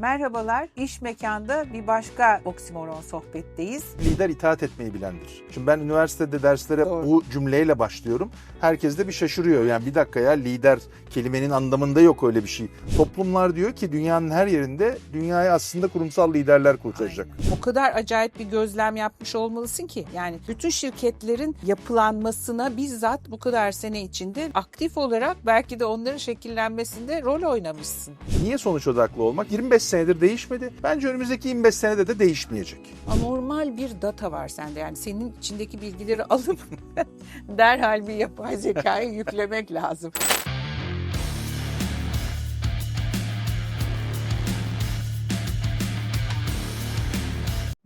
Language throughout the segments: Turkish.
Merhabalar, iş mekanda bir başka oksimoron sohbetteyiz. Lider itaat etmeyi bilendir. Şimdi ben üniversitede derslere Doğru. bu cümleyle başlıyorum. Herkes de bir şaşırıyor. Yani bir dakika ya lider kelimenin anlamında yok öyle bir şey. Toplumlar diyor ki dünyanın her yerinde dünyayı aslında kurumsal liderler kurtaracak. O kadar acayip bir gözlem yapmış olmalısın ki. Yani bütün şirketlerin yapılanmasına bizzat bu kadar sene içinde aktif olarak belki de onların şekillenmesinde rol oynamışsın. Niye sonuç odaklı olmak? 25 senedir değişmedi. Bence önümüzdeki 25 senede de değişmeyecek. Anormal bir data var sende. Yani senin içindeki bilgileri alıp derhal bir yapay zekaya yüklemek lazım.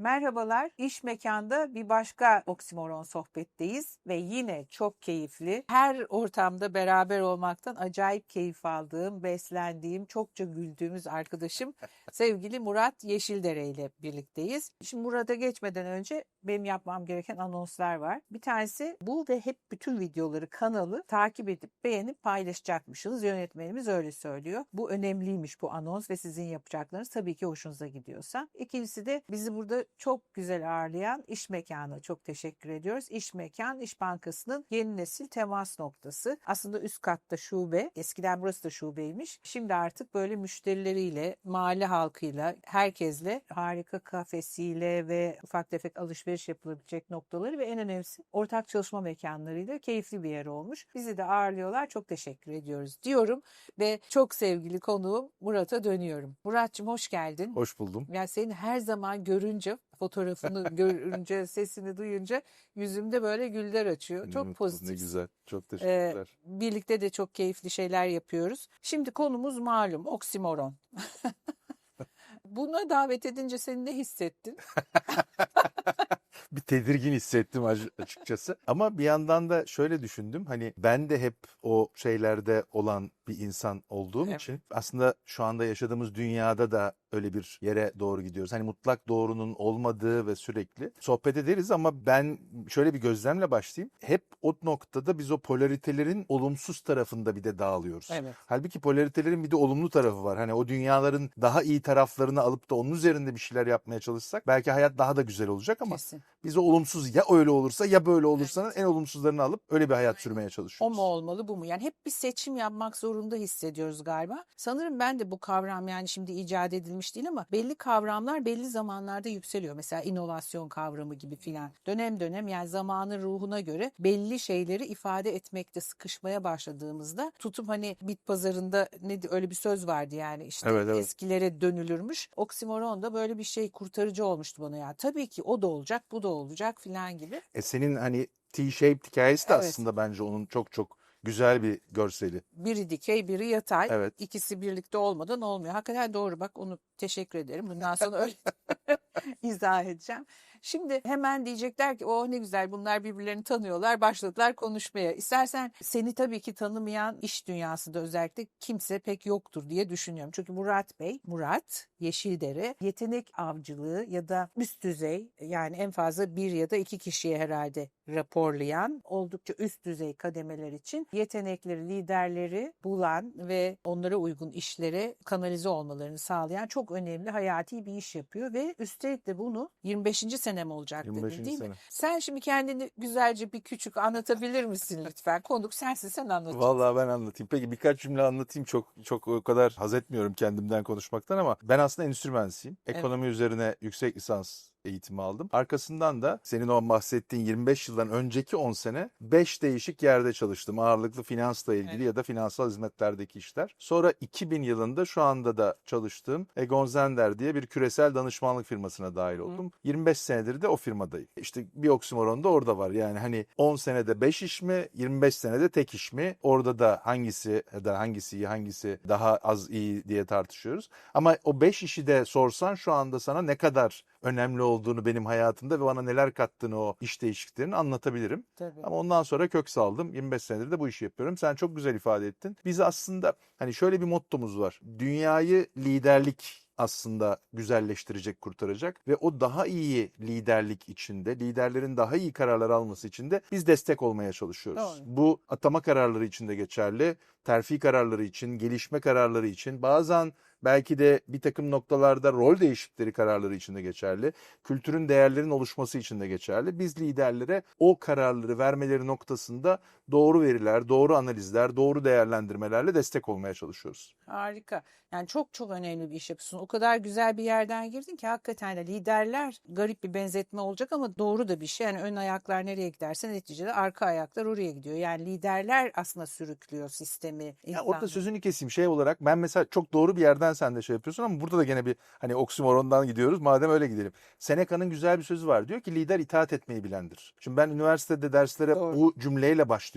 Merhabalar, iş mekanda bir başka oksimoron sohbetteyiz ve yine çok keyifli. Her ortamda beraber olmaktan acayip keyif aldığım, beslendiğim, çokça güldüğümüz arkadaşım sevgili Murat Yeşildere ile birlikteyiz. Şimdi Murat'a geçmeden önce benim yapmam gereken anonslar var. Bir tanesi bu ve hep bütün videoları, kanalı takip edip beğenip paylaşacakmışsınız. Yönetmenimiz öyle söylüyor. Bu önemliymiş bu anons ve sizin yapacaklarınız tabii ki hoşunuza gidiyorsa. İkincisi de bizi burada çok güzel ağırlayan iş mekanı çok teşekkür ediyoruz. İş Mekan İş Bankası'nın yeni nesil temas noktası. Aslında üst katta şube. Eskiden burası da şubeymiş. Şimdi artık böyle müşterileriyle, mahalle halkıyla, herkesle harika kafesiyle ve ufak tefek alışveriş yapılabilecek noktaları ve en önemlisi ortak çalışma mekanlarıyla keyifli bir yer olmuş. Bizi de ağırlıyorlar. Çok teşekkür ediyoruz diyorum ve çok sevgili konuğum Murat'a dönüyorum. Murat'cığım hoş geldin. Hoş buldum. Yani seni her zaman görünce, fotoğrafını görünce, sesini duyunca yüzümde böyle güller açıyor. Çok Ne pozitif. güzel. Çok Ee, teşekkürler. birlikte de çok keyifli şeyler yapıyoruz. Şimdi konumuz malum oksimoron. Buna davet edince seni ne hissettin? bir tedirgin hissettim açıkçası. Ama bir yandan da şöyle düşündüm. Hani ben de hep o şeylerde olan bir insan olduğum Evet. için aslında şu anda yaşadığımız dünyada da öyle bir yere doğru gidiyoruz. Hani mutlak doğrunun olmadığı ve sürekli sohbet ederiz ama ben şöyle bir gözlemle başlayayım. Hep o noktada biz o polaritelerin olumsuz tarafında bir de dağılıyoruz. Evet. Halbuki polaritelerin bir de olumlu tarafı var. Hani o dünyaların daha iyi taraflarını alıp da onun üzerinde bir şeyler yapmaya çalışsak belki hayat daha da güzel olacak ama Kesin. biz o olumsuz ya öyle olursa ya böyle olursanın en olumsuzlarını alıp öyle bir hayat sürmeye O çalışıyoruz. mu olmalı bu mu? Yani hep bir seçim yapmak zorunda hissediyoruz galiba. Sanırım ben de bu kavram yani şimdi icat edilmiş değil ama belli kavramlar belli zamanlarda yükseliyor. Mesela inovasyon kavramı gibi filan. Dönem dönem yani zamanın ruhuna göre belli şeyleri ifade etmekte sıkışmaya başladığımızda tutup hani bit pazarında ne öyle bir söz vardı yani işte Evet, evet. eskilere dönülürmüş. Oksimoron da böyle bir şey kurtarıcı olmuştu bana ya. Tabii ki o da olacak bu da olacak filan gibi. E senin hani T-shaped hikayesi de Evet. aslında bence onun çok çok güzel bir görseli. Biri dikey, biri yatay. Evet. İkisi birlikte olmadan olmuyor. Hakikaten doğru bak onu teşekkür ederim. Bundan sonra öyle izah edeceğim. Şimdi hemen diyecekler ki oh ne güzel bunlar birbirlerini tanıyorlar. Başladılar konuşmaya. İstersen seni tabii ki tanımayan iş dünyasında özellikle kimse pek yoktur diye düşünüyorum. Çünkü Murat Bey, Murat Yeşildere yetenek avcılığı ya da üst düzey yani en fazla bir ya da iki kişiye herhalde raporlayan oldukça üst düzey kademeler için yetenekleri, liderleri bulan ve onlara uygun işlere kanalize olmalarını sağlayan çok önemli hayati bir iş yapıyor ve üstelik de bunu 25. senem olacak dedi 25. değil mi? sene. Sen şimdi kendini güzelce bir küçük anlatabilir misin lütfen? Konuk sensin sen anlat. Vallahi ben anlatayım. Peki birkaç cümle anlatayım. Çok çok o kadar haz etmiyorum kendimden konuşmaktan ama ben aslında endüstri mühendisiyim. Evet. Ekonomi üzerine yüksek lisans eğitimi aldım. Arkasından da senin o bahsettiğin 25 yıldan önceki 10 sene 5 değişik yerde çalıştım. Ağırlıklı finansla ilgili Evet. ya da finansal hizmetlerdeki işler. Sonra 2000 yılında şu anda da çalıştığım Egon Zender diye bir küresel danışmanlık firmasına dahil oldum. 25 senedir de o firmadayım. İşte bir oksimoron da orada var. Yani hani 10 senede 5 iş mi, 25 senede tek iş mi? Orada da hangisi ya da hangisi iyi, hangisi daha az iyi diye tartışıyoruz. Ama o 5 işi de sorsan şu anda sana ne kadar önemli olduğunu benim hayatımda ve bana neler kattığını o iş değişikliklerini anlatabilirim. Tabii. Ama ondan sonra kök saldım. 25 senedir de bu işi yapıyorum. Sen çok güzel ifade ettin. Biz aslında hani şöyle bir mottomuz var. Dünyayı liderlik aslında güzelleştirecek, kurtaracak ve o daha iyi liderlik içinde, liderlerin daha iyi kararlar alması için de biz destek olmaya çalışıyoruz. Doğru. Bu atama kararları için de geçerli, terfi kararları için, gelişme kararları için, bazen belki de bir takım noktalarda rol değişiklikleri kararları için de geçerli. Kültürün değerlerin oluşması için de geçerli. Biz liderlere o kararları vermeleri noktasında doğru veriler, doğru analizler, doğru değerlendirmelerle destek olmaya çalışıyoruz. Harika. Yani çok çok önemli bir iş yapıyorsun. O kadar güzel bir yerden girdin ki hakikaten de liderler garip bir benzetme olacak ama doğru da bir şey. Yani ön ayaklar nereye giderse neticede arka ayaklar oraya gidiyor. Yani liderler aslında sürüklüyor sistemi. Ya orada sözünü keseyim şey olarak ben mesela çok doğru bir yerden sen de şey yapıyorsun ama burada da gene bir hani oksimorondan gidiyoruz madem öyle gidelim. Seneca'nın güzel bir sözü var diyor ki lider itaat etmeyi bilendir. Şimdi ben üniversitede derslere Doğru. bu cümleyle başlıyorum.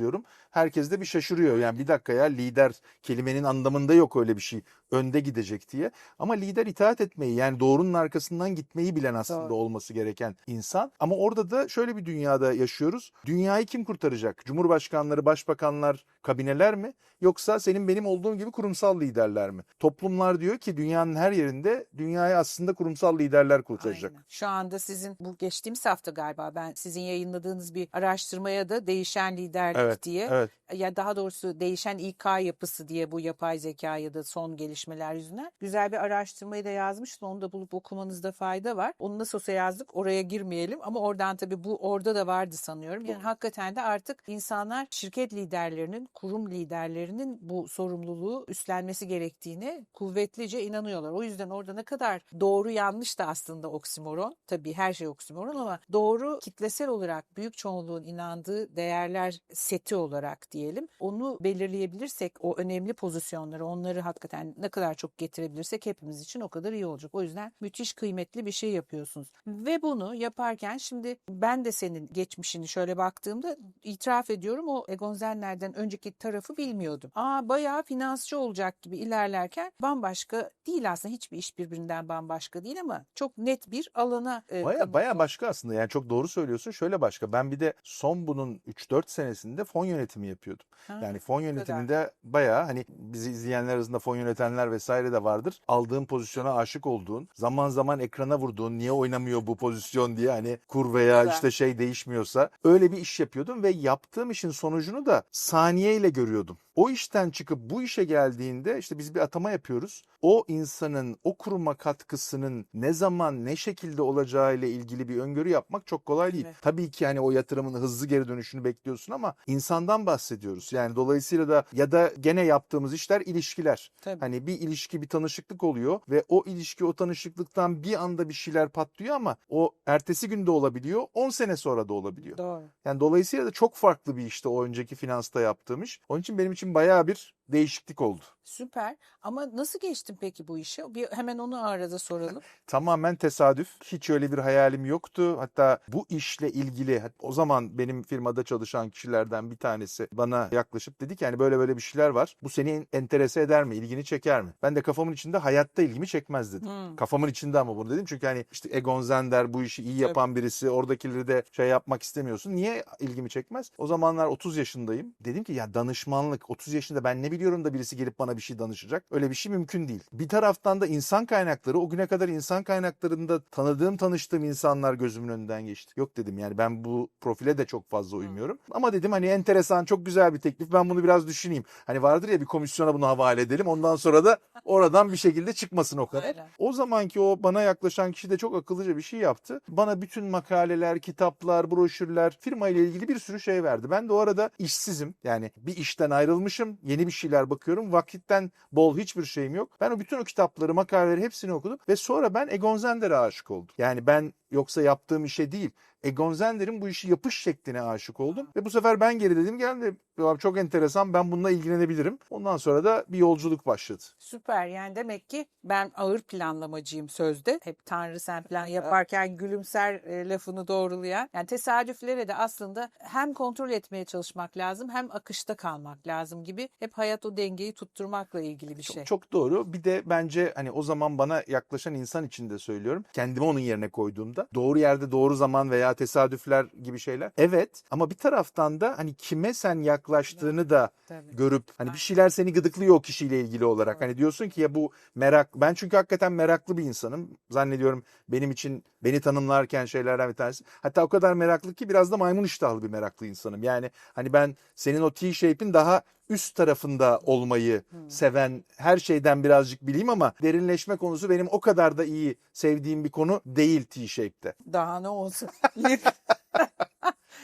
Herkes de bir şaşırıyor. Yani bir dakika ya lider kelimenin anlamında yok öyle bir şey önde gidecek diye. Ama lider itaat etmeyi yani doğrunun arkasından gitmeyi bilen aslında Doğru. olması gereken insan. Ama orada da şöyle bir dünyada yaşıyoruz. Dünyayı kim kurtaracak? Cumhurbaşkanları, başbakanlar, kabineler mi? Yoksa senin benim olduğum gibi kurumsal liderler mi? Toplumlar diyor ki dünyanın her yerinde dünyayı aslında kurumsal liderler kurtaracak. Aynen. Şu anda sizin bu geçtiğimiz hafta galiba ben sizin yayınladığınız bir araştırmaya da değişen liderlik Evet, diye evet. ya daha doğrusu değişen İK yapısı diye bu yapay zeka ya da son gelişmeler yüzünden güzel bir araştırmayı da yazmıştım. Onu da bulup okumanızda fayda var. Onu nasıl olsa yazdık oraya girmeyelim ama oradan tabii bu orada da vardı sanıyorum. Yani hakikaten de artık insanlar şirket liderlerinin, kurum liderlerinin bu sorumluluğu üstlenmesi gerektiğine kuvvetlice inanıyorlar. O yüzden orada ne kadar doğru yanlış da aslında oksimoron. Tabii her şey oksimoron ama doğru kitlesel olarak büyük çoğunluğun inandığı değerler seti olarak diyelim. Onu belirleyebilirsek o önemli pozisyonları onları hakikaten ne kadar çok getirebilirsek hepimiz için o kadar iyi olacak. O yüzden müthiş kıymetli bir şey yapıyorsunuz. Ve bunu yaparken şimdi ben de senin geçmişini şöyle baktığımda itiraf ediyorum o Egon Zellner'den önceki tarafı bilmiyordum. Aa bayağı finansçı olacak gibi ilerlerken bambaşka değil aslında hiçbir iş birbirinden bambaşka değil ama çok net bir alana e, Baya kanıt baya başka aslında yani çok doğru söylüyorsun. Şöyle başka ben bir de son bunun 3-4 senesinde fon yönetimi yapıyordum. Ha, Yani fon yönetiminde baya hani bizi izleyenler arasında fon yönetenler vesaire de vardır. Aldığın pozisyona aşık olduğun, zaman zaman ekrana vurduğun, niye oynamıyor bu pozisyon diye hani kur veya Güzel. işte şey değişmiyorsa öyle bir iş yapıyordum ve yaptığım işin sonucunu da saniyeyle görüyordum. O işten çıkıp bu işe geldiğinde işte biz bir atama yapıyoruz. O insanın o kuruma katkısının ne zaman ne şekilde olacağı ile ilgili bir öngörü yapmak çok kolay değil. Evet. Tabii ki hani o yatırımın hızlı geri dönüşünü bekliyorsun ama insandan bahsediyoruz. Yani dolayısıyla da ya da gene yaptığımız işler ilişkiler. Tabii. Hani bir ilişki bir tanışıklık oluyor ve o ilişki o tanışıklıktan bir anda bir şeyler patlıyor ama o ertesi günde olabiliyor 10 sene sonra da olabiliyor. Doğru. Yani dolayısıyla da çok farklı bir işte o önceki finansta yaptığım iş. Onun için benim için bayağı bir değişiklik oldu. Süper. Ama nasıl geçtin peki bu işe? Bir hemen onu arada soralım. Tamamen tesadüf. Hiç öyle bir hayalim yoktu. Hatta bu işle ilgili o zaman benim firmada çalışan kişilerden bir tanesi bana yaklaşıp dedi ki hani böyle böyle bir şeyler var. Bu seni enterese eder mi? ilgini çeker mi? Ben de kafamın içinde hayatta ilgimi çekmez dedim. Hmm. Kafamın içinde ama bunu dedim. Çünkü hani işte Egon Zender bu işi iyi yapan birisi. Oradakileri de şey yapmak istemiyorsun. Niye ilgimi çekmez? O zamanlar 30 yaşındayım. Dedim ki ya danışmanlık 30 yaşında ben ne biliyorum da birisi gelip bana bir şey danışacak. Öyle bir şey mümkün değil. Bir taraftan da insan kaynakları o güne kadar insan kaynaklarında tanıdığım tanıştığım insanlar gözümün önünden geçti. Yok dedim yani ben bu profile de çok fazla uymuyorum. Ama dedim hani enteresan çok güzel bir teklif ben bunu biraz düşüneyim. Hani vardır ya bir komisyona bunu havale edelim ondan sonra da oradan bir şekilde çıkmasın o kadar. Aynen. O zamanki o bana yaklaşan kişi de çok akıllıca bir şey yaptı. Bana bütün makaleler, kitaplar, broşürler, firma ile ilgili bir sürü şey verdi. Ben de o arada işsizim. Yani bir işten ayrılmışım. Yeni bir şeyler bakıyorum. Vakitten bol hiçbir şeyim yok. Ben o bütün o kitapları, makaleleri hepsini okudum ve sonra ben Egon Zender'e aşık oldum. Yani ben yoksa yaptığım işe değil, Egon Zender'in bu işi yapış şekline aşık oldum. Ve bu sefer ben geri dedim geldi. Ya çok enteresan ben bununla ilgilenebilirim. Ondan sonra da bir yolculuk başladı. Süper yani demek ki ben ağır planlamacıyım sözde. Hep Tanrı sen plan yaparken gülümser e, lafını doğrulayan. Yani tesadüflere de aslında hem kontrol etmeye çalışmak lazım hem akışta kalmak lazım gibi. Hep hayat o dengeyi tutturmakla ilgili bir şey. Çok, çok doğru. Bir de bence hani o zaman bana yaklaşan insan için de söylüyorum. Kendimi onun yerine koyduğumda doğru yerde doğru zaman veya tesadüfler gibi şeyler. Evet ama bir taraftan da hani kime sen yaklaştığını da Tabii. görüp hani bir şeyler seni gıdıklıyor o kişiyle ilgili olarak. Hani diyorsun ki ya bu merak ben çünkü hakikaten meraklı bir insanım. Zannediyorum benim için beni tanımlarken şeylerden bir tanesi. Hatta o kadar meraklı ki biraz da maymun iştahlı bir meraklı insanım. Yani hani ben senin o T-shape'in daha üst tarafında olmayı seven, her şeyden birazcık bileyim ama derinleşme konusu benim o kadar da iyi sevdiğim bir konu değil T-shape'te. Daha ne olsun.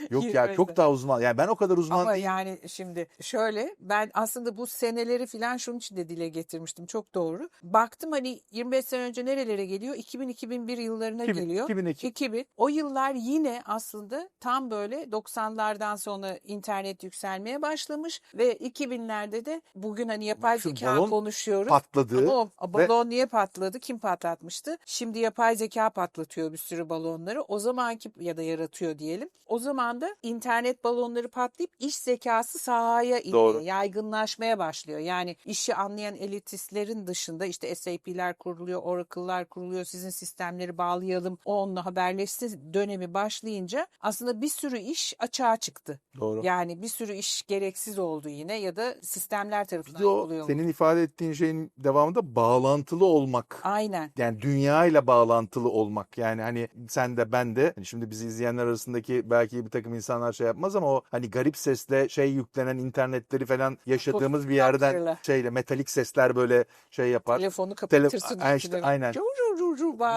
Yok ya çok daha uzman. Yani ben o kadar uzman Ama değilim. yani şimdi şöyle ben aslında bu seneleri filan şunun için de dile getirmiştim. Çok doğru. Baktım hani 25 sene önce nerelere geliyor? 2000-2001 yıllarına 2000, geliyor. 2002. 2000. O yıllar yine aslında tam böyle 90'lardan sonra internet yükselmeye başlamış ve 2000'lerde de bugün hani yapay Şu zeka konuşuyoruz. patladığı Ama o ve- balon niye patladı? Kim patlatmıştı? Şimdi yapay zeka patlatıyor bir sürü balonları. O zamanki ya da yaratıyor diyelim. O zaman da internet balonları patlayıp iş zekası sahaya iniyor, Doğru. yaygınlaşmaya başlıyor. Yani işi anlayan elitistlerin dışında işte SAP'ler kuruluyor, Oracle'lar kuruluyor, sizin sistemleri bağlayalım, o onunla haberleşsin dönemi başlayınca aslında bir sürü iş açığa çıktı. Doğru. Yani bir sürü iş gereksiz oldu yine ya da sistemler Bir tarafından de o yapılıyor. senin ifade ettiğin şeyin devamında bağlantılı olmak. Aynen. Yani dünya ile bağlantılı olmak. Yani hani sen de ben de hani şimdi bizi izleyenler arasındaki belki bir takım insanlar şey yapmaz ama o hani garip sesle şey yüklenen internetleri falan yaşadığımız bir yerden şeyle metalik sesler böyle şey yapar. Telefonu Tele- kapatırsın. Ay işte, aynen. Cur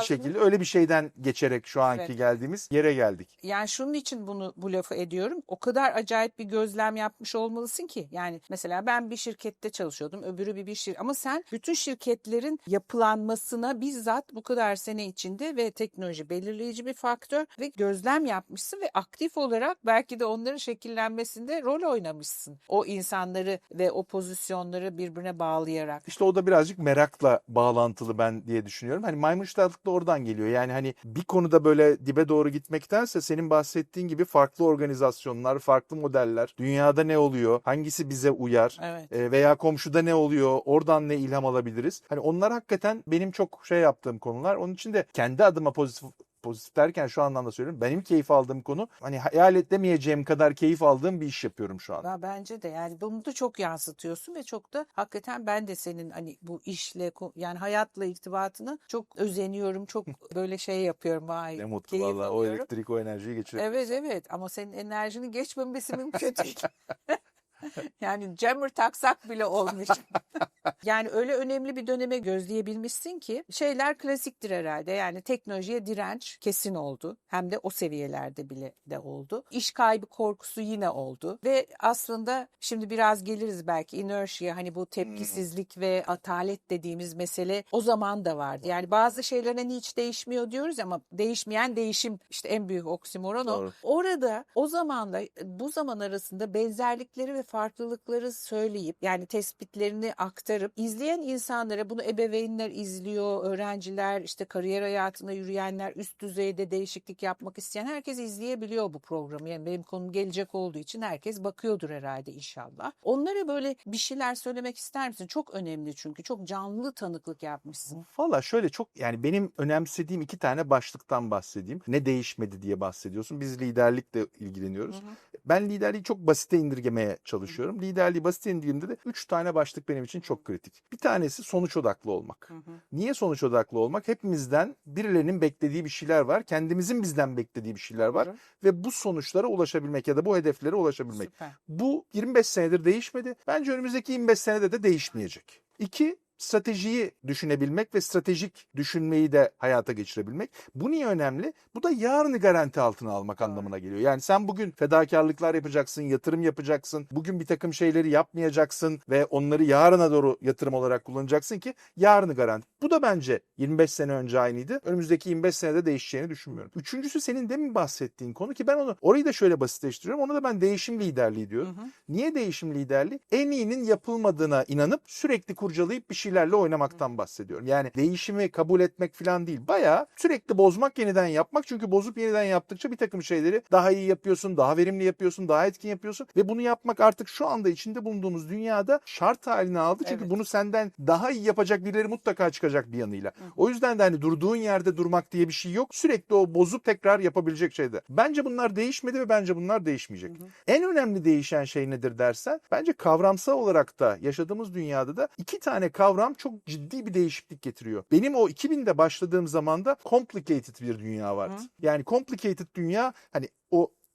Bir şekilde öyle bir şeyden geçerek şu anki Evet. geldiğimiz yere geldik. Yani şunun için bunu bu lafı ediyorum. O kadar acayip bir gözlem yapmış olmalısın ki. Yani mesela ben bir şirkette çalışıyordum. Öbürü bir bir şirket. Ama sen bütün şirketlerin yapılanmasına bizzat bu kadar sene içinde ve teknoloji belirleyici bir faktör ve gözlem yapmışsın ve aktif olarak belki de onların şekillenmesinde rol oynamışsın. O insanları ve o pozisyonları birbirine bağlayarak. İşte o da birazcık merakla bağlantılı ben diye düşünüyorum. Hani maymun da oradan geliyor. Yani hani bir konuda böyle dibe doğru gitmektense senin bahsettiğin gibi farklı organizasyonlar, farklı modeller, dünyada ne oluyor, hangisi bize uyar Evet. e, veya komşuda ne oluyor, oradan ne ilham alabiliriz. Hani onlar hakikaten benim çok şey yaptığım konular. Onun için de kendi adıma pozitif pozitif derken şu anlamda söylüyorum. Benim keyif aldığım konu hani hayal edemeyeceğim kadar keyif aldığım bir iş yapıyorum şu an. Ya bence de yani bunu da çok yansıtıyorsun ve çok da hakikaten ben de senin hani bu işle yani hayatla irtibatını çok özeniyorum. Çok böyle şey yapıyorum. Vay Ne mutlu valla o elektrik o enerjiyi geçiriyor. Evet evet ama senin enerjinin geçmemesi mümkün değil. yani jammer taksak bile olmuş. yani öyle önemli bir döneme gözleyebilmişsin ki şeyler klasiktir herhalde. Yani teknolojiye direnç kesin oldu. Hem de o seviyelerde bile de oldu. İş kaybı korkusu yine oldu. Ve aslında şimdi biraz geliriz belki inertia hani bu tepkisizlik ve atalet dediğimiz mesele o zaman da vardı. Yani bazı şeyler hani hiç değişmiyor diyoruz ama değişmeyen değişim işte en büyük oksimoron o. Orada o zamanla bu zaman arasında benzerlikleri ve farklılıkları söyleyip yani tespitlerini aktarıp izleyen insanlara bunu ebeveynler izliyor, öğrenciler, işte kariyer hayatında yürüyenler, üst düzeyde değişiklik yapmak isteyen herkes izleyebiliyor bu programı. Yani benim konum gelecek olduğu için herkes bakıyordur herhalde inşallah. Onlara böyle bir şeyler söylemek ister misin? Çok önemli çünkü çok canlı tanıklık yapmışsın. Valla şöyle çok yani benim önemsediğim iki tane başlıktan bahsedeyim. Ne değişmedi diye bahsediyorsun. Biz liderlikle ilgileniyoruz. Ben liderliği çok basite indirgemeye çalışıyorum. Liderliği basite indirgediğimde de üç tane başlık benim için çok kritik. Bir tanesi sonuç odaklı olmak. Niye sonuç odaklı olmak? Hepimizden birilerinin beklediği bir şeyler var. Kendimizin bizden beklediği bir şeyler var. Doğru. Ve bu sonuçlara ulaşabilmek ya da bu hedeflere ulaşabilmek. Süper. Bu 25 senedir değişmedi. Bence önümüzdeki 25 senede de değişmeyecek. İki, stratejiyi düşünebilmek ve stratejik düşünmeyi de hayata geçirebilmek. Bu niye önemli? Bu da yarını garanti altına almak anlamına geliyor. Yani sen bugün fedakarlıklar yapacaksın, yatırım yapacaksın. Bugün bir takım şeyleri yapmayacaksın ve onları yarına doğru yatırım olarak kullanacaksın ki yarını garanti. Bu da bence 25 sene önce aynıydı. Önümüzdeki 25 senede değişeceğini düşünmüyorum. Üçüncüsü senin demin bahsettiğin konu ki ben onu orayı da şöyle basitleştiriyorum. Onu da ben değişim liderliği diyorum. Hı hı. Niye değişim liderliği? En iyinin yapılmadığına inanıp sürekli kurcalayıp bir şeylerle oynamaktan bahsediyorum. Yani değişimi kabul etmek falan değil. Bayağı sürekli bozmak, yeniden yapmak. Çünkü bozup yeniden yaptıkça bir takım şeyleri daha iyi yapıyorsun, daha verimli yapıyorsun, daha etkin yapıyorsun. Ve bunu yapmak artık şu anda içinde bulunduğumuz dünyada şart haline aldı. Çünkü Evet. bunu senden daha iyi yapacak birileri mutlaka çıkacak bir yanıyla. O yüzden de hani durduğun yerde durmak diye bir şey yok. Sürekli o bozup tekrar yapabilecek şeyde. Bence bunlar değişmedi ve bence bunlar değişmeyecek. En önemli değişen şey nedir dersen bence kavramsal olarak da yaşadığımız dünyada da iki tane kavram kavram çok ciddi bir değişiklik getiriyor. Benim o 2000'de başladığım zamanda complicated bir dünya vardı. Hı. Yani complicated dünya hani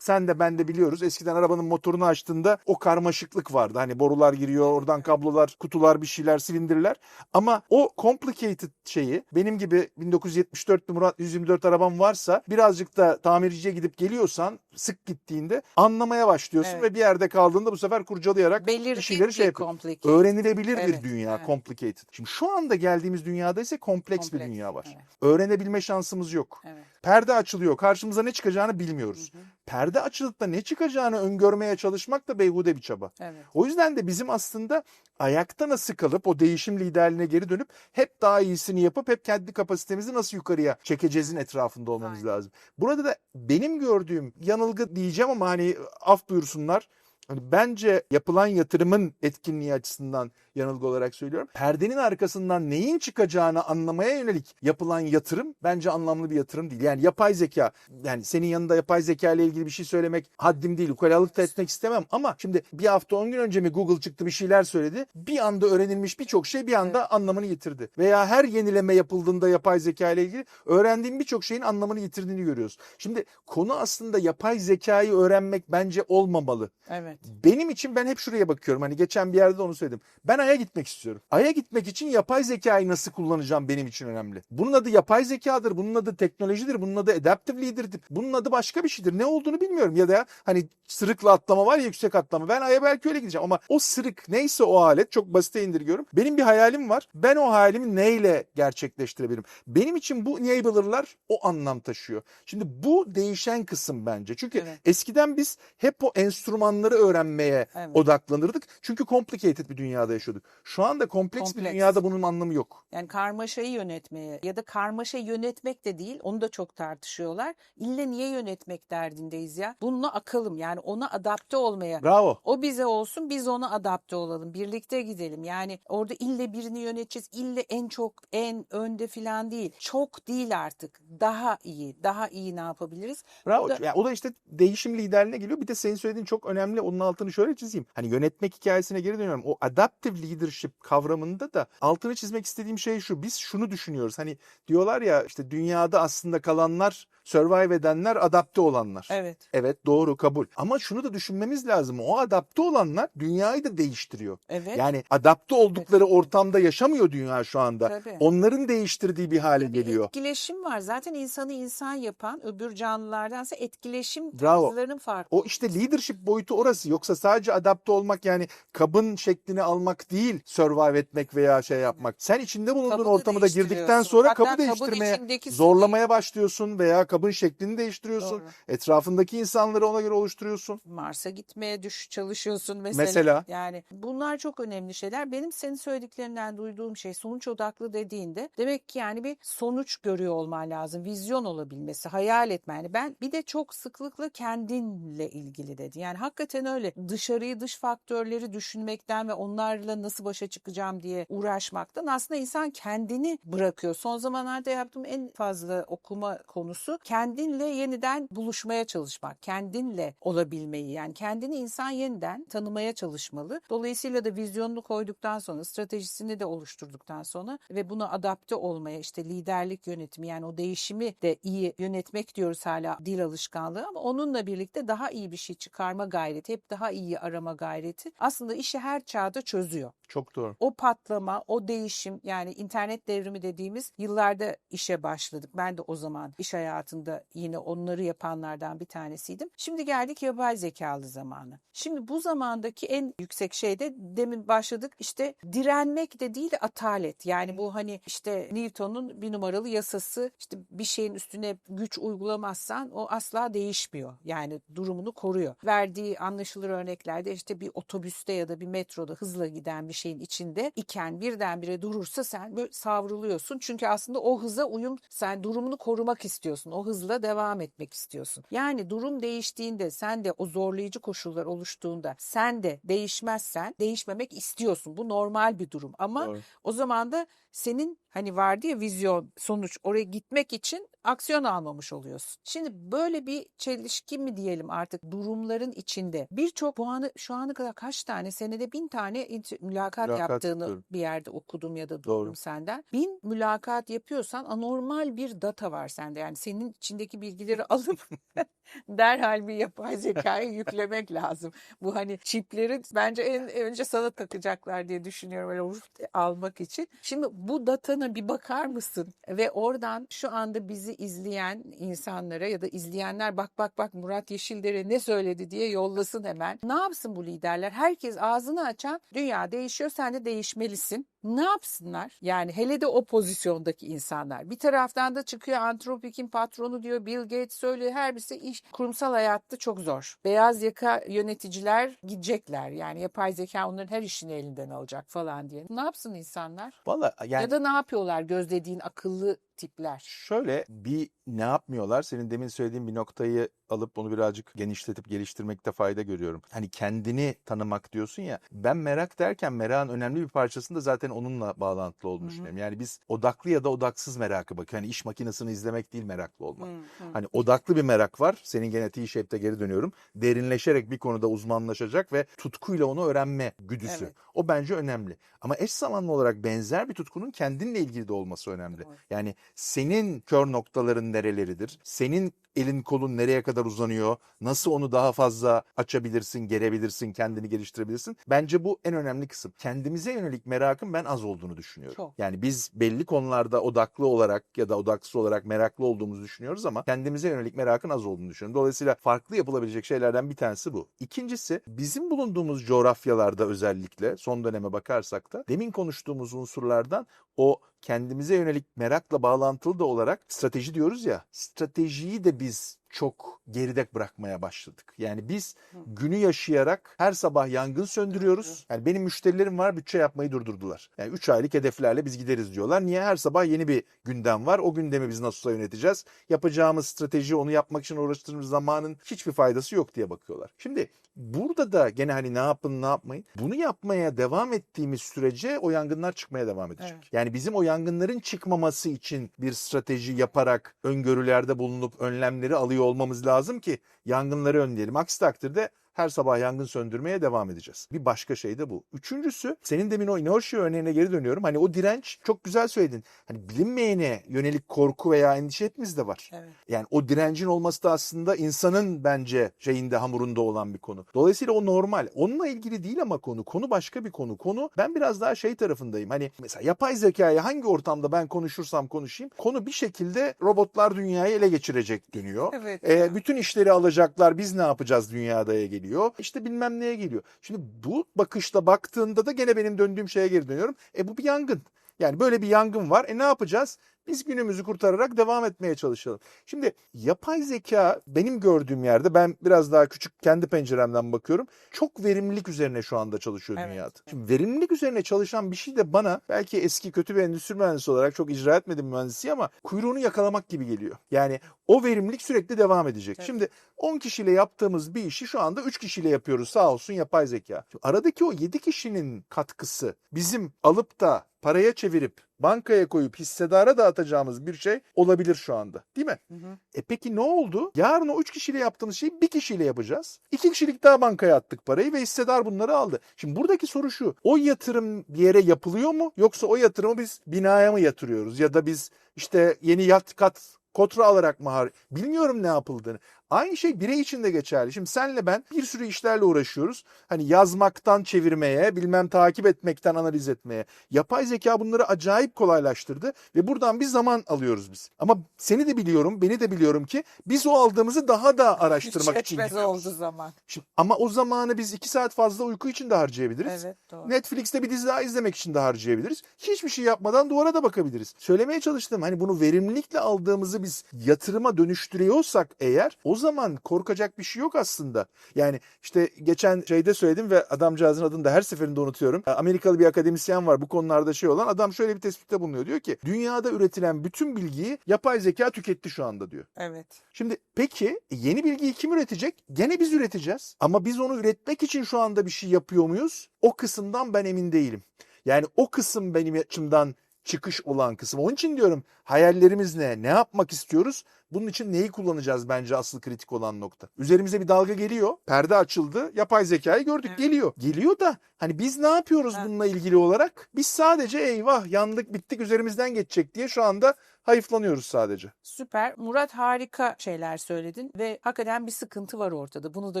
sen de ben de biliyoruz. Eskiden arabanın motorunu açtığında o karmaşıklık vardı. Hani borular giriyor, oradan kablolar, kutular, bir şeyler, silindirler. Ama o complicated şeyi benim gibi 1974'lü Murat 124 arabam varsa birazcık da tamirciye gidip geliyorsan sık gittiğinde anlamaya başlıyorsun Evet. ve bir yerde kaldığında bu sefer kurcalayarak bir Belirgin şeyleri şey bir yapıyor. Öğrenilebilir Evet, bir dünya, evet. complicated. Şimdi şu anda geldiğimiz dünyada ise kompleks, bir Kompleks, dünya var. evet. Öğrenebilme şansımız yok. Evet. Perde açılıyor. Karşımıza ne çıkacağını bilmiyoruz. Hı hı. Perde açılıp da ne çıkacağını öngörmeye çalışmak da beyhude bir çaba. Evet. O yüzden de bizim aslında ayakta nasıl kalıp o değişim liderliğine geri dönüp hep daha iyisini yapıp hep kendi kapasitemizi nasıl yukarıya çekeceğizin etrafında olmamız Aynen. lazım. Burada da benim gördüğüm yanılgı diyeceğim ama hani af buyursunlar. Hani bence yapılan yatırımın etkinliği açısından yanılgı olarak söylüyorum. Perdenin arkasından neyin çıkacağını anlamaya yönelik yapılan yatırım bence anlamlı bir yatırım değil. Yani yapay zeka yani senin yanında yapay zeka ile ilgili bir şey söylemek haddim değil. Ukalalık da etmek istemem ama şimdi bir hafta 10 gün önce mi Google çıktı bir şeyler söyledi. Bir anda öğrenilmiş birçok şey bir anda anlamını yitirdi. Veya her yenileme yapıldığında yapay zeka ile ilgili öğrendiğim birçok şeyin anlamını yitirdiğini görüyoruz. Şimdi konu aslında yapay zekayı öğrenmek bence olmamalı. Evet. Benim için ben hep şuraya bakıyorum. Hani geçen bir yerde de onu söyledim. Ben Ay'a gitmek istiyorum. Ay'a gitmek için yapay zekayı nasıl kullanacağım benim için önemli. Bunun adı yapay zekadır. Bunun adı teknolojidir. Bunun adı adaptive leader'dır. Bunun adı başka bir şeydir. Ne olduğunu bilmiyorum. Ya da hani sırıkla atlama var ya yüksek atlama. Ben Ay'a belki öyle gideceğim ama o sırık neyse o alet çok basite indirgiyorum. Benim bir hayalim var. Ben o hayalimi neyle gerçekleştirebilirim? Benim için bu enabler'lar o anlam taşıyor. Şimdi bu değişen kısım bence. Çünkü Evet. eskiden biz hep o enstrümanları öğrenmeye Evet. odaklanırdık. Çünkü complicated bir dünyada yaşıyorduk. Şu anda kompleks, bir Kompleks. dünyada bunun anlamı yok. Yani karmaşayı yönetmeye ya da karmaşa yönetmek de değil onu da çok tartışıyorlar. İlle niye yönetmek derdindeyiz ya? Bununla akalım yani ona adapte olmaya. Bravo. O bize olsun biz ona adapte olalım. Birlikte gidelim. Yani orada ille birini yöneteceğiz. ille en çok en önde falan değil. Çok değil artık. Daha iyi. Daha iyi ne yapabiliriz? Bravo. Bu da- Yani o da işte değişim liderliğine geliyor. Bir de senin söylediğin çok önemli. Onun altını şöyle çizeyim. Hani yönetmek hikayesine geri dönüyorum. O adaptive leadership kavramında da altını çizmek istediğim şey şu. Biz şunu düşünüyoruz. Hani diyorlar ya işte dünyada aslında kalanlar, survive edenler, adapte olanlar. Evet. Evet doğru kabul. Ama şunu da düşünmemiz lazım. O adapte olanlar dünyayı da değiştiriyor. Evet. Yani adapte oldukları ortamda yaşamıyor dünya şu anda. Tabii. Onların değiştirdiği bir hale Bir geliyor. etkileşim var. Zaten insanı insan yapan öbür canlılardansa etkileşim Bravo. tarzlarının farkı. O işte leadership boyutu orası. Yoksa sadece adapte olmak yani kabın şeklini almak değil survive etmek veya şey yapmak. Sen içinde bulunduğun Kabını ortamı da girdikten sonra Hatta kabı değiştirmeye zorlamaya başlıyorsun veya kabın şeklini değiştiriyorsun. Doğru. Etrafındaki insanları ona göre oluşturuyorsun. Mars'a gitmeye düş çalışıyorsun mesela. Mesela? Yani bunlar çok önemli şeyler. Benim senin söylediklerinden duyduğum şey sonuç odaklı dediğinde demek ki yani bir sonuç görüyor olman lazım. Vizyon olabilmesi, hayal etmen. Yani ben bir de çok sıklıkla kendinle ilgili dedi. Yani hakikaten öyle. Dışarıyı, dış faktörleri düşünmekten ve onlarla nasıl başa çıkacağım diye uğraşmaktan aslında insan kendini bırakıyor. Son zamanlarda yaptığım en fazla okuma konusu kendinle yeniden buluşmaya çalışmak. Kendinle olabilmeyi yani kendini insan yeniden tanımaya çalışmalı. Dolayısıyla da vizyonunu koyduktan sonra stratejisini de oluşturduktan sonra ve buna adapte olmaya işte liderlik yönetimi yani o değişimi de iyi yönetmek diyoruz hala dil alışkanlığı ama onunla birlikte daha iyi bir şey çıkarma gayreti, hep daha iyi arama gayreti aslında işi her çağda çözüyor Çok doğru. o patlama, o değişim yani internet devrimi dediğimiz yıllarda işe başladık. Ben de o zaman iş hayatında yine onları yapanlardan bir tanesiydim. Şimdi geldik yapay zekalı zamanı. Şimdi bu zamandaki en yüksek şey de demin başladık işte direnmek de değil atalet. Yani bu hani işte Newton'un bir numaralı yasası işte bir şeyin üstüne güç uygulamazsan o asla değişmiyor. Yani durumunu koruyor. Verdiği anlaşılır örneklerde işte bir otobüste ya da bir metroda hızla giden bir şeyin içinde iken birdenbire durursa sen böyle savruluyorsun. Çünkü aslında o hıza uyum sen durumunu korumak istiyorsun. O hızla devam etmek istiyorsun. Yani durum değiştiğinde sen de o zorlayıcı koşullar oluştuğunda sen de değişmezsen değişmemek istiyorsun. Bu normal bir durum ama Doğru. o zaman da senin hani vardı ya vizyon sonuç oraya gitmek için aksiyon almamış oluyorsun. Şimdi böyle bir çelişki mi diyelim artık durumların içinde birçok puanı şu ana kadar kaç tane senede bin tane mülakat, Mülakat yaptığını yapıyorum. bir yerde okudum ya da duydum senden. Bin mülakat yapıyorsan anormal bir data var sende yani senin içindeki bilgileri alıp derhal bir yapay zekaya yüklemek lazım. Bu hani çipleri bence en önce sana takacaklar diye düşünüyorum öyle almak için. Şimdi bu datana bir bakar mısın? Ve oradan şu anda bizi izleyen insanlara ya da izleyenler bak bak bak Murat Yeşildere ne söyledi diye yollasın hemen. Ne yapsın bu liderler? Herkes ağzını açan dünya değişiyor sen de değişmelisin. Ne yapsınlar? Yani hele de o pozisyondaki insanlar. Bir taraftan da çıkıyor Antropik'in patronu diyor Bill Gates söylüyor her birisi iş kurumsal hayatta çok zor. Beyaz yaka yöneticiler gidecekler. Yani yapay zeka onların her işini elinden alacak falan diye. Ne yapsın insanlar? Valla yani Ya da ne yapıyorlar gözlediğin akıllı tipler? Şöyle bir ne yapmıyorlar? Senin demin söylediğin bir noktayı alıp onu birazcık genişletip geliştirmekte fayda görüyorum. Hani kendini tanımak diyorsun ya. Ben merak derken merakın önemli bir parçasında da zaten onunla bağlantılı olduğunu Hı hı. düşünüyorum. Yani biz odaklı ya da odaksız merakı bakıyor. Hani iş makinesini izlemek değil meraklı olmak. Hani odaklı bir merak var. Senin gene T-Shape'de geri dönüyorum. Derinleşerek bir konuda uzmanlaşacak ve tutkuyla onu öğrenme güdüsü. Evet. O bence önemli. Ama eş zamanlı olarak benzer bir tutkunun kendinle ilgili de olması önemli. Doğru. Yani senin kör noktaların nereleridir? Senin elin kolun nereye kadar uzanıyor? Nasıl onu daha fazla açabilirsin, gerebilirsin, kendini geliştirebilirsin? Bence bu en önemli kısım. Kendimize yönelik merakın ben az olduğunu düşünüyorum. Çok. Yani biz belli konularda odaklı olarak ya da odaksız olarak meraklı olduğumuzu düşünüyoruz ama kendimize yönelik merakın az olduğunu düşünüyorum. Dolayısıyla farklı yapılabilecek şeylerden bir tanesi bu. İkincisi bizim bulunduğumuz coğrafyalarda özellikle son döneme bakarsak da demin konuştuğumuz unsurlardan o kendimize yönelik merakla bağlantılı da olarak strateji diyoruz ya stratejiyi de biz çok geride bırakmaya başladık. Yani biz günü yaşayarak her sabah yangın söndürüyoruz. Yani benim müşterilerim var bütçe yapmayı durdurdular. Yani 3 aylık hedeflerle biz gideriz diyorlar. Niye? Her sabah yeni bir gündem var. O gündemi biz nasılsa yöneteceğiz. Yapacağımız strateji onu yapmak için uğraştığımız zamanın hiçbir faydası yok diye bakıyorlar. Şimdi burada da gene hani ne yapın ne yapmayın. Bunu yapmaya devam ettiğimiz sürece o yangınlar çıkmaya devam edecek. Evet. Yani bizim o yangınların çıkmaması için bir strateji yaparak öngörülerde bulunup önlemleri alıyor olmamız lazım ki yangınları önleyelim. Aksi takdirde her sabah yangın söndürmeye devam edeceğiz. Bir başka şey de bu. Üçüncüsü senin demin o inertia örneğine geri dönüyorum. Hani o direnç çok güzel söyledin. Hani bilinmeyene yönelik korku veya endişe hepimizde var. Evet. Yani o direncin olması da aslında insanın bence şeyinde hamurunda olan bir konu. Dolayısıyla o normal. Onunla ilgili değil ama konu. Konu başka bir konu. Konu ben biraz daha şey tarafındayım. Hani mesela yapay zekayı hangi ortamda ben konuşursam konuşayım. Konu bir şekilde robotlar dünyayı ele geçirecek dönüyor. Evet. E, bütün işleri alacaklar biz ne yapacağız dünyadaya geliyor. İşte bilmem neye geliyor. Şimdi bu bakışla baktığında da gene benim döndüğüm şeye geri dönüyorum. E bu bir yangın. Yani böyle bir yangın var. E ne yapacağız? Biz günümüzü kurtararak devam etmeye çalışalım. Şimdi yapay zeka benim gördüğüm yerde ben biraz daha küçük kendi penceremden bakıyorum. Çok verimlilik üzerine şu anda çalışıyor Evet, dünyada. evet. Şimdi verimlilik üzerine çalışan bir şey de bana belki eski kötü bir endüstri mühendisi olarak çok icra etmedim mühendisi ama kuyruğunu yakalamak gibi geliyor. Yani o verimlilik sürekli devam edecek. Tabii. Şimdi 10 kişiyle yaptığımız bir işi şu anda 3 kişiyle yapıyoruz sağ olsun yapay zeka. Şimdi aradaki o 7 kişinin katkısı bizim alıp da paraya çevirip bankaya koyup hissedara dağıtacağımız bir şey olabilir şu anda. Değil mi? Hı hı. E peki ne oldu? Yarın o 3 kişiyle yaptığımız şeyi bir kişiyle yapacağız. 2 kişilik daha bankaya attık parayı ve hissedar bunları aldı. Şimdi buradaki soru şu. O yatırım bir yere yapılıyor mu? Yoksa o yatırımı biz binaya mı yatırıyoruz? Ya da biz işte yeni yat kat kotra alarak mı har bilmiyorum ne yapıldığını. Aynı şey birey için de geçerli. Şimdi senle ben bir sürü işlerle uğraşıyoruz. Hani yazmaktan çevirmeye, bilmem takip etmekten analiz etmeye. Yapay zeka bunları acayip kolaylaştırdı ve buradan bir zaman alıyoruz biz. Ama seni de biliyorum, beni de biliyorum ki biz o aldığımızı daha da araştırmak Hiç için gidiyoruz. oldu zaman. Şimdi, ama o zamanı biz iki saat fazla uyku için de harcayabiliriz. Evet doğru. Netflix'te bir dizi daha izlemek için de harcayabiliriz. Hiçbir şey yapmadan duvara da bakabiliriz. Söylemeye çalıştım hani bunu verimlilikle aldığımızı biz yatırıma dönüştürüyorsak eğer o zaman korkacak bir şey yok aslında. Yani işte geçen şeyde söyledim ve adamcağızın adını da her seferinde unutuyorum. Amerikalı bir akademisyen var bu konularda şey olan. Adam şöyle bir tespitte bulunuyor. Diyor ki dünyada üretilen bütün bilgiyi yapay zeka tüketti şu anda diyor. Evet. Şimdi peki e, yeni bilgiyi kim üretecek? Gene biz üreteceğiz. Ama biz onu üretmek için şu anda bir şey yapıyor muyuz? O kısımdan ben emin değilim. Yani o kısım benim açımdan çıkış olan kısım. Onun için diyorum hayallerimiz ne? Ne yapmak istiyoruz? Bunun için neyi kullanacağız bence asıl kritik olan nokta. Üzerimize bir dalga geliyor. Perde açıldı. Yapay zekayı gördük. Evet. Geliyor. Geliyor da hani biz ne yapıyoruz Evet. bununla ilgili olarak? Biz sadece eyvah yandık bittik üzerimizden geçecek diye şu anda hayıflanıyoruz sadece. Süper. Murat harika şeyler söyledin ve hakikaten bir sıkıntı var ortada. Bunu da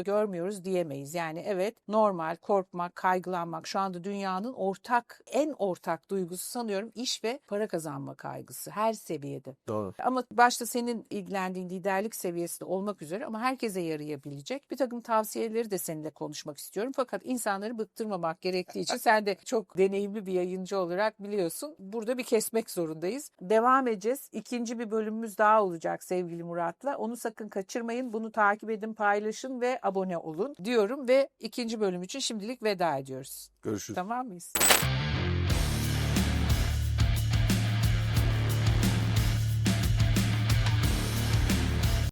görmüyoruz diyemeyiz. Yani evet normal korkmak, kaygılanmak şu anda dünyanın ortak, en ortak duygusu sanıyorum iş ve para kazanma kaygısı her seviyede. Doğru. Ama başta senin ilgilendiğin liderlik seviyesinde olmak üzere ama herkese yarayabilecek bir takım tavsiyeleri de seninle konuşmak istiyorum. Fakat insanları bıktırmamak gerektiği için sen de çok deneyimli bir yayıncı olarak biliyorsun. Burada bir kesmek zorundayız. Devam edeceğiz. İkinci bir bölümümüz daha olacak sevgili Murat'la. Onu sakın kaçırmayın. Bunu takip edin, paylaşın ve abone olun diyorum ve ikinci bölüm için şimdilik veda ediyoruz. Görüşürüz. Tamam mıyız?